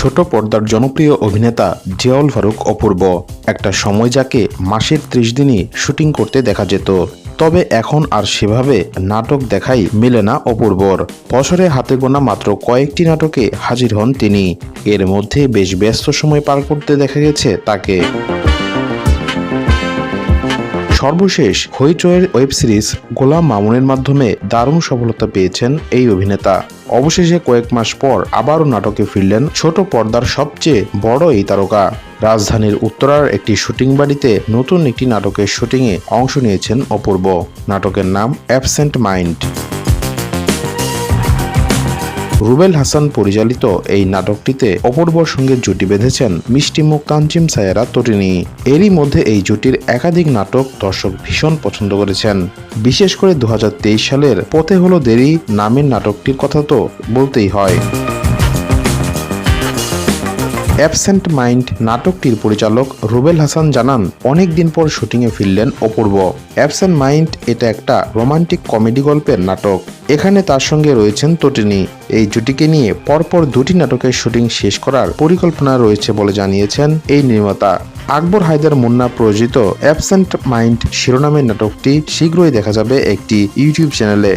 ছোট পর্দার জনপ্রিয় অভিনেতা জিয়াউল ফারুক অপূর্ব। একটা সময় যাকে মাসের ত্রিশ দিনই শুটিং করতে দেখা যেত। তবে এখন আর সেভাবে নাটক দেখাই মেলে না অপূর্বর। বছরে হাতে গোনা মাত্র কয়েকটি নাটকে হাজির হন তিনি। এর মধ্যে বেশ ব্যস্ত সময় পার করতে দেখা গেছে তাকে। সর্বশেষ হইচয়ের ওয়েব সিরিজ গোলাম মামুনের মাধ্যমে দারুণ সফলতা পেয়েছেন এই অভিনেতা। অবশেষে কয়েক মাস পর আবারও নাটকে ফিরলেন ছোট পর্দার সবচেয়ে বড় এই তারকা। রাজধানীর উত্তরার একটি শুটিং বাড়িতে নতুন একটি নাটকের শুটিংয়ে অংশ নিয়েছেন অপূর্ব। নাটকের নাম অ্যাবসেন্ট মাইন্ড। রুবেল হাসান পরিচালিত এই নাটকটিতে অপূর্বর সঙ্গে জুটি বেঁধেছেন মিষ্টিমুখ কাঞ্চিম সায়েরা তটিনী এরই মধ্যে এই জুটির একাধিক নাটক দর্শক ভীষণ পছন্দ করেছেন। বিশেষ করে দু হাজার তেইশ সালের পথে হলো দেরি নামের নাটকটির কথা তো বলতেই হয়। অ্যাবসেন্ট মাইন্ড নাটকটির পরিচালক রুবেল হাসান জানান অনেক দিন পর শুটিংয়ে ফিরলেন অপূর্ব। অ্যাবসেন্ট মাইন্ড এটা একটা রোমান্টিক কমেডি গল্পের নাটক। এখানে তার সঙ্গে রয়েছেন তটিনী। এই জুটিকে নিয়ে পরপর দুটি নাটকের শুটিং শেষ করার পরিকল্পনা রয়েছে বলে জানিয়েছেন এই নির্মাতা। আকবর হায়দার মুন্না প্রযোজিত অ্যাবসেন্ট মাইন্ড শিরোনামের নাটকটি শীঘ্রই দেখা যাবে একটি ইউটিউব চ্যানেলে।